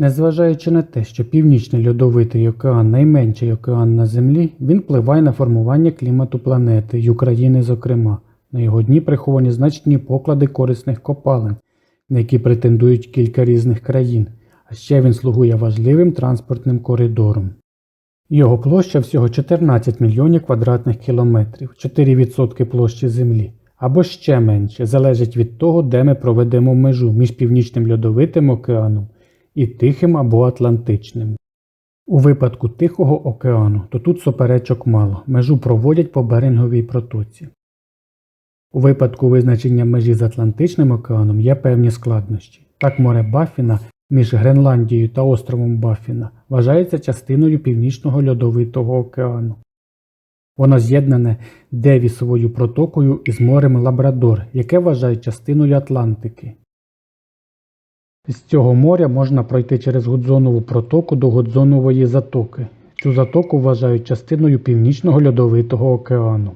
Незважаючи на те, що Північний льодовитий океан найменший океан на Землі, він впливає на формування клімату планети й України, зокрема. На його дні приховані значні поклади корисних копалин, на які претендують кілька різних країн, а ще він слугує важливим транспортним коридором. Його площа всього 14 мільйонів квадратних кілометрів, 4% площі Землі, або ще менше, залежить від того, де ми проведемо межу між Північним льодовитим океаном і Тихим або Атлантичним. У випадку Тихого океану, то тут суперечок мало, межу проводять по Беринговій протоці. У випадку визначення межі з Атлантичним океаном є певні складнощі. Так море Баффіна між Гренландією та островом Баффіна вважається частиною Північного льодовитого океану. Воно з'єднане Девісовою протокою із морем Лабрадор, яке вважають частиною Атлантики. З цього моря можна пройти через Гудзонову протоку до Гудзонової затоки. Цю затоку вважають частиною Північного льодовитого океану.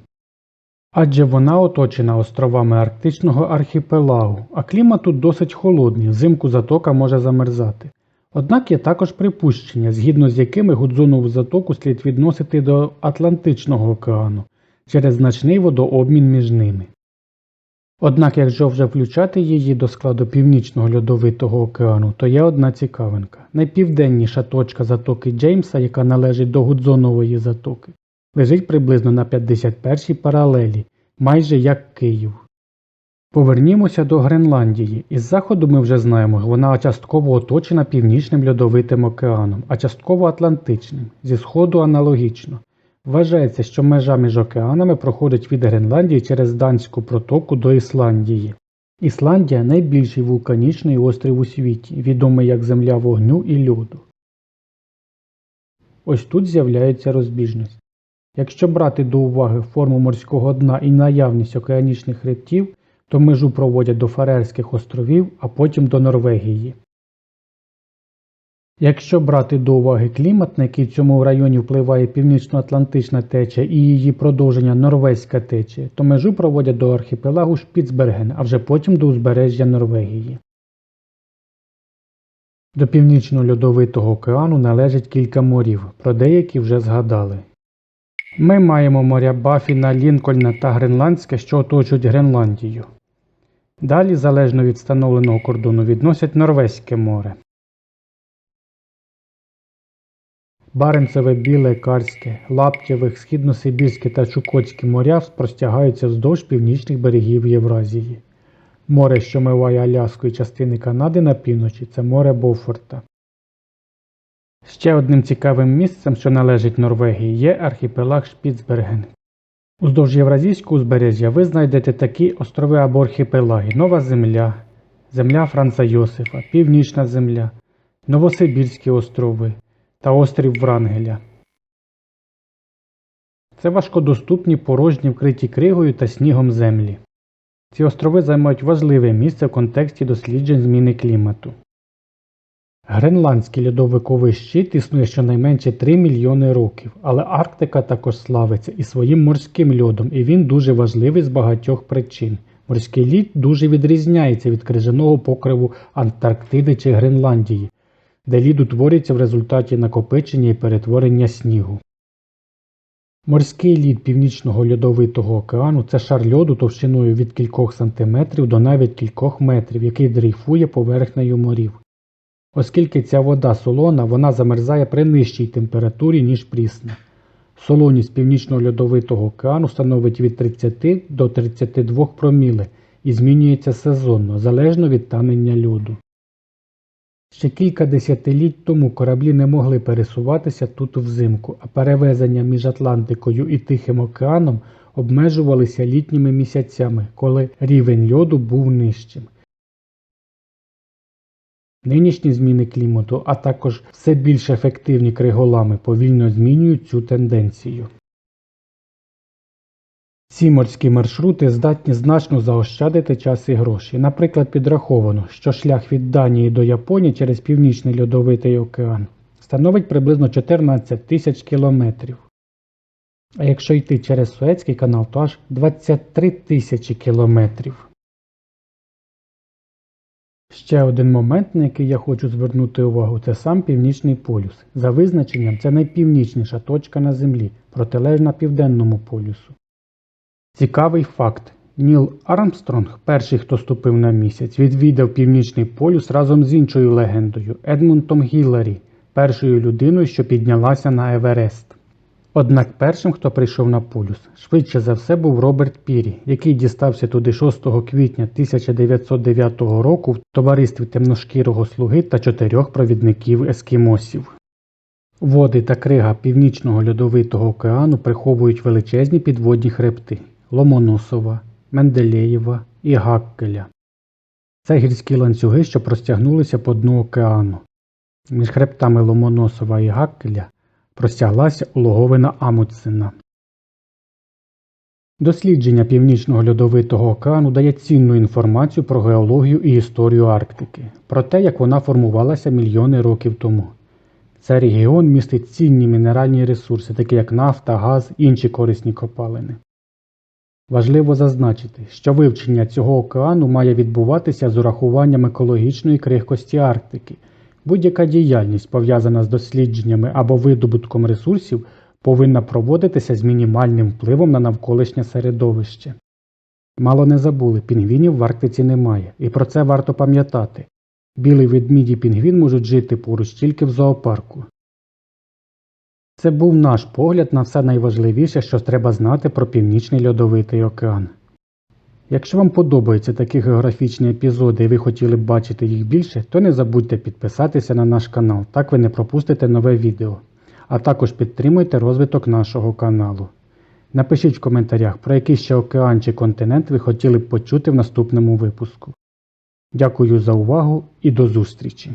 Адже вона оточена островами Арктичного архіпелагу, а клімат тут досить холодний, взимку затока може замерзати. Однак є також припущення, згідно з якими Гудзонову затоку слід відносити до Атлантичного океану через значний водообмін між ними. Однак, якщо вже включати її до складу Північного льодовитого океану, то є одна цікавинка. Найпівденніша точка затоки Джеймса, яка належить до Гудзонової затоки, лежить приблизно на 51-й паралелі, майже як Київ. Повернімося до Гренландії. Із заходу ми вже знаємо, що вона частково оточена Північним льодовитим океаном, а частково Атлантичним, зі сходу аналогічно. Вважається, що межа між океанами проходить від Гренландії через Данську протоку до Ісландії. Ісландія найбільший вулканічний острів у світі, відомий як земля вогню і льоду. Ось тут з'являється розбіжність. Якщо брати до уваги форму морського дна і наявність океанічних хребтів, то межу проводять до Фарерських островів, а потім до Норвегії. Якщо брати до уваги клімат, на який в цьому районі впливає північно-атлантична течія і її продовження норвезька течія, то межу проводять до архіпелагу Шпіцберген, а вже потім до узбережжя Норвегії. До Північного льодовитого океану належить кілька морів, про деякі вже згадали. Ми маємо моря Бафіна, Лінкольна та Гренландське, що оточують Гренландію. Далі, залежно від встановленого кордону, відносять Норвезьке море. Баренцеве, Біле, Карське, Лаптєве, Східносибірське та Чукотське моря простягаються вздовж північних берегів Євразії. Море, що миває Аляску і частини Канади на півночі, це море Бофорта. Ще одним цікавим місцем, що належить Норвегії, є архіпелаг Шпіцберген. Уздовж Євразійського узбережжя ви знайдете такі острови або архіпелаги Нова Земля, Земля Франца Йосифа, Північна Земля, Новосибірські острови та острів Врангеля. Це важкодоступні порожні вкриті кригою та снігом землі. Ці острови займають важливе місце в контексті досліджень зміни клімату. Гренландський льодовиковий щит існує щонайменше 3 мільйони років, але Арктика також славиться і своїм морським льодом, і він дуже важливий з багатьох причин. Морський лід дуже відрізняється від крижаного покриву Антарктиди чи Гренландії, де лід утворюється в результаті накопичення і перетворення снігу. Морський лід Північного льодовитого океану це шар льоду товщиною від кількох сантиметрів до навіть кількох метрів, який дрейфує поверхнею морів. Оскільки ця вода солона, вона замерзає при нижчій температурі, ніж прісна. Солоність Північного льодовитого океану становить від 30 до 32 проміле і змінюється сезонно, залежно від танення льоду. Ще кілька десятиліть тому кораблі не могли пересуватися тут взимку, а перевезення між Атлантикою і Тихим океаном обмежувалися літніми місяцями, коли рівень льоду був нижчим. Нинішні зміни клімату, а також все більш ефективні криголами повільно змінюють цю тенденцію. Ці морські маршрути здатні значно заощадити час і гроші. Наприклад, підраховано, що шлях від Данії до Японії через Північний льодовитий океан становить приблизно 14 тисяч кілометрів. А якщо йти через Суецький канал, то аж 23 тисячі кілометрів. Ще один момент, на який я хочу звернути увагу, це сам Північний полюс. За визначенням, це найпівнічніша точка на Землі, протилежна Південному полюсу. Цікавий факт. Ніл Армстронг, перший, хто ступив на місяць, відвідав Північний полюс разом з іншою легендою Едмунтом Гілларі, першою людиною, що піднялася на Еверест. Однак першим, хто прийшов на полюс, швидше за все був Роберт Пірі, який дістався туди 6 квітня 1909 року в товаристві темношкірого слуги та чотирьох провідників ескімосів. Води та крига Північного льодовитого океану приховують величезні підводні хребти Ломоносова, Менделєєва і Гаккеля. Це гірські ланцюги, що простягнулися по дну океану. Між хребтами Ломоносова і Гаккеля простяглася улоговина Амутсена. Дослідження Північного льодовитого океану дає цінну інформацію про геологію і історію Арктики, про те, як вона формувалася мільйони років тому. Цей регіон містить цінні мінеральні ресурси, такі як нафта, газ, інші корисні копалини. Важливо зазначити, що вивчення цього океану має відбуватися з урахуванням екологічної крихкості Арктики. Будь-яка діяльність, пов'язана з дослідженнями або видобутком ресурсів, повинна проводитися з мінімальним впливом на навколишнє середовище. Мало не забули, пінгвінів в Арктиці немає, і про це варто пам'ятати. Білий ведмідь і пінгвін можуть жити поруч тільки в зоопарку. Це був наш погляд на все найважливіше, що треба знати про Північний льодовитий океан. Якщо вам подобаються такі географічні епізоди і ви хотіли б бачити їх більше, то не забудьте підписатися на наш канал, так ви не пропустите нове відео. А також підтримуйте розвиток нашого каналу. Напишіть в коментарях, про який ще океан чи континент ви хотіли б почути в наступному випуску. Дякую за увагу і до зустрічі!